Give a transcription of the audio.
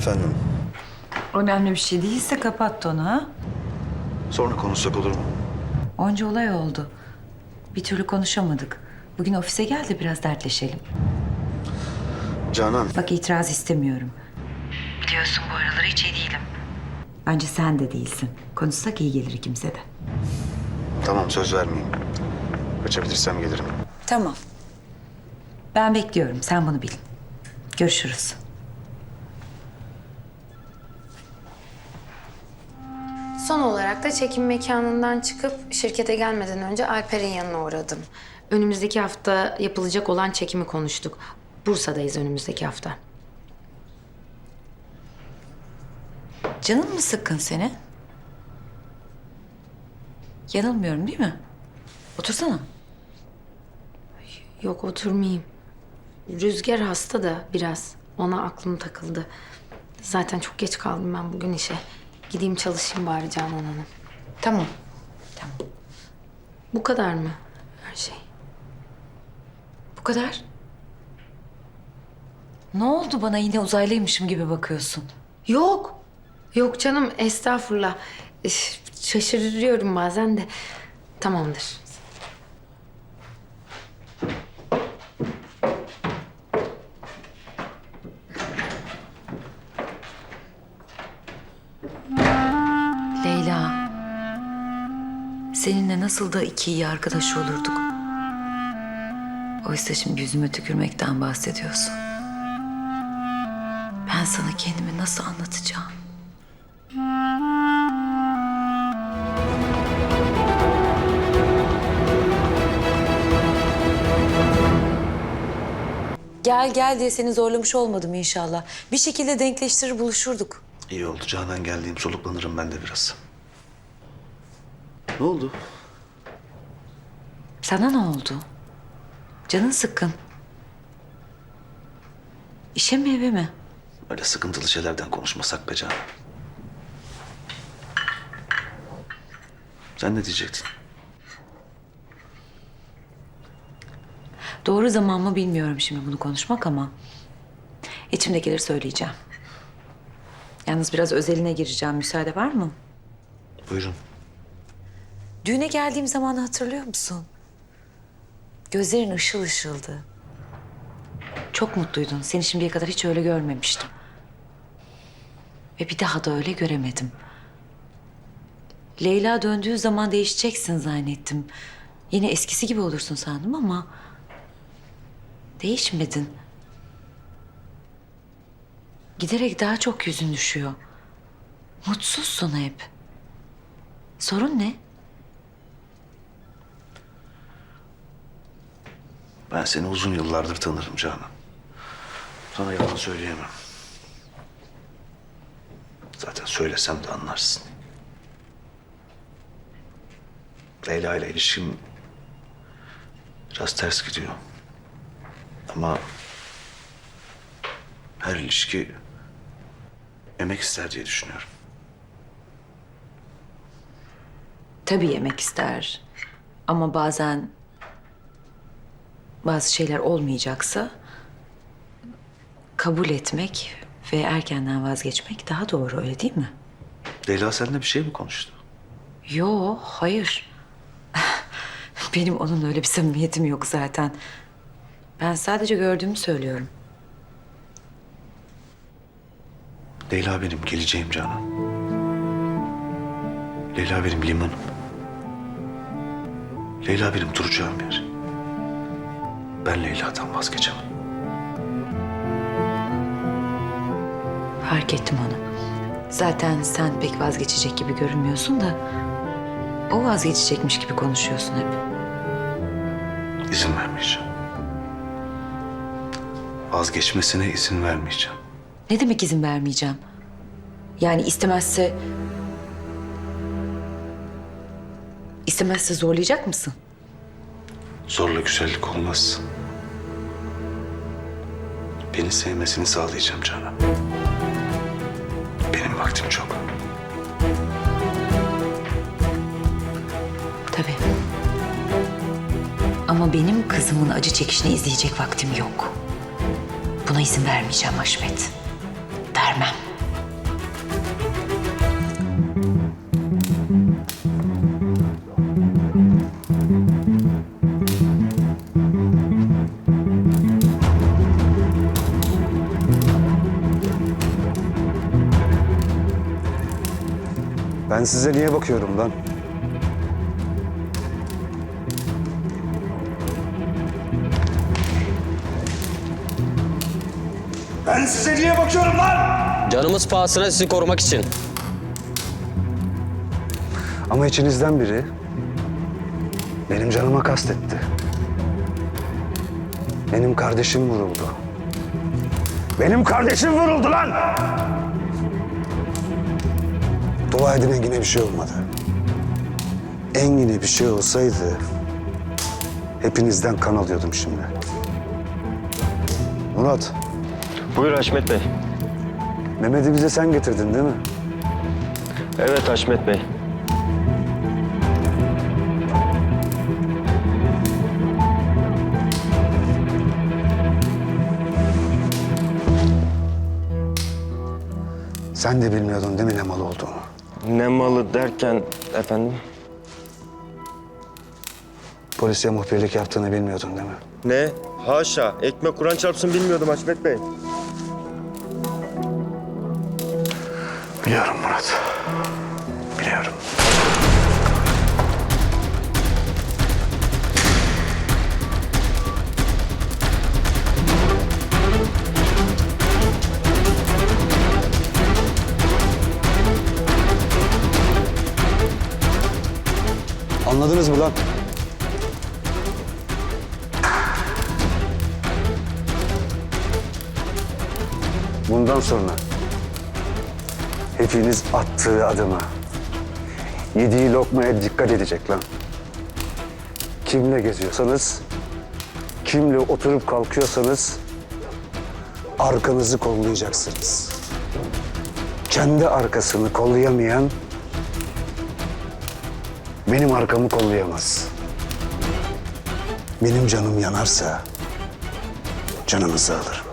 Efendim, Önemli bir şey değilse kapat onu ha. sonra konuşsak olur mu? Onca olay oldu. Bir türlü konuşamadık. Bugün ofise gel de biraz dertleşelim. Canan, Bak itiraz istemiyorum. Biliyorsun bu aralar hiç iyi değilim. Bence sen de değilsin. Konuşsak iyi gelir ikimize de. tamam söz vermeyeyim. Kaçabilirsem gelirim. Tamam. Ben bekliyorum. Sen bunu bil. Görüşürüz. Son olarak da çekim mekanından çıkıp şirkete gelmeden önce Alper'in yanına uğradım. Önümüzdeki hafta yapılacak olan çekimi konuştuk. Bursa'dayız önümüzdeki hafta. Canın mı sıkkın senin? Yanılmıyorum değil mi? Otursana. Yok oturmayayım. Rüzgar hasta da biraz. Ona aklım takıldı. Zaten çok geç kaldım ben bugün işe. Gideyim çalışayım bari Canan Hanım. Tamam. Tamam. Bu kadar mı her şey? Bu kadar. Ne oldu bana yine uzaylıymışım gibi bakıyorsun? Yok. Yok canım estağfurullah. Üf, Şaşırıyorum bazen de. Tamamdır. Nasıl da iki iyi arkadaş olurduk. Oysa şimdi yüzüme tükürmekten bahsediyorsun. Ben sana kendimi nasıl anlatacağım? Gel gel diye seni zorlamış olmadım inşallah. Bir şekilde denkleştirir buluşurduk. İyi oldu Canan geldiğim soluklanırım ben de biraz. Ne oldu? Sana ne oldu? Canın sıkkın. İşe mi eve mi? Öyle sıkıntılı şeylerden konuşmasak be Canan. Sen ne diyecektin? Doğru zaman mı bilmiyorum şimdi bunu konuşmak ama... ...içimdekileri söyleyeceğim. Yalnız biraz özeline gireceğim. Müsaade var mı? Buyurun. Düğüne geldiğim zamanı hatırlıyor musun? Gözlerin ışıl ışıldı. Çok mutluydun. Seni şimdiye kadar hiç öyle görmemiştim. Ve bir daha da öyle göremedim. Leyla döndüğü zaman değişeceksin zannettim. Yine eskisi gibi olursun sandım ama... Değişmedin. Giderek daha çok yüzün düşüyor. Mutsuzsun hep. Sorun ne? Ben seni uzun yıllardır tanırım Canan. Sana yalan söyleyemem. Zaten söylesem de anlarsın. Leyla ile ilişkim biraz ters gidiyor. Ama her ilişki emek ister diye düşünüyorum. Tabii yemek ister. Ama bazen bazı şeyler olmayacaksa kabul etmek ve erkenden vazgeçmek daha doğru öyle değil mi? Leyla seninle bir şey mi konuştu? Yo, hayır. Benim onunla öyle bir samimiyetim yok zaten. Ben sadece gördüğümü söylüyorum. Leyla benim geleceğim Canan. Leyla benim limanım. Leyla benim duracağım yer. Ben Leyla'dan vazgeçemem. Fark ettim onu. Zaten sen pek vazgeçecek gibi görünmüyorsun da... ...o vazgeçecekmiş gibi konuşuyorsun hep. İzin vermeyeceğim. Vazgeçmesine izin vermeyeceğim. Ne demek izin vermeyeceğim? Yani istemezse... istemezse zorlayacak mısın? Zorla güzellik olmaz. Beni sevmesini sağlayacağım Canan. Benim vaktim çok. Tabii. Ama benim kızımın acı çekişini izleyecek vaktim yok. Buna izin vermeyeceğim Haşmet. Vermem. Ben size niye bakıyorum lan? Ben size niye bakıyorum lan? Canımız pahasına sizi korumak için. Ama içinizden biri benim canıma kastetti. Benim kardeşim vuruldu. Benim kardeşim vuruldu lan! Dua edin Engin'e bir şey olmadı. Engin'e bir şey olsaydı hepinizden kan alıyordum şimdi. Murat, Buyur Haşmet Bey. Mehmet'i bize sen getirdin değil mi? Evet Haşmet Bey. Sen de bilmiyordun değil mi ne mal olduğunu? Ne malı derken efendim? Polisiye muhbirlik yaptığını bilmiyordun değil mi? Ne? Haşa. Ekmek Kur'an çarpsın bilmiyordum Haşmet Bey. Biliyorum Murat. Anladınız mı lan? Bundan sonra hepiniz attığı adıma, yediği lokmaya dikkat edecek lan. Kimle geziyorsanız, kimle oturup kalkıyorsanız arkanızı kollayacaksınız. Kendi arkasını kollayamayan benim arkamı kollayamaz. Benim canım yanarsa canınızı alırım.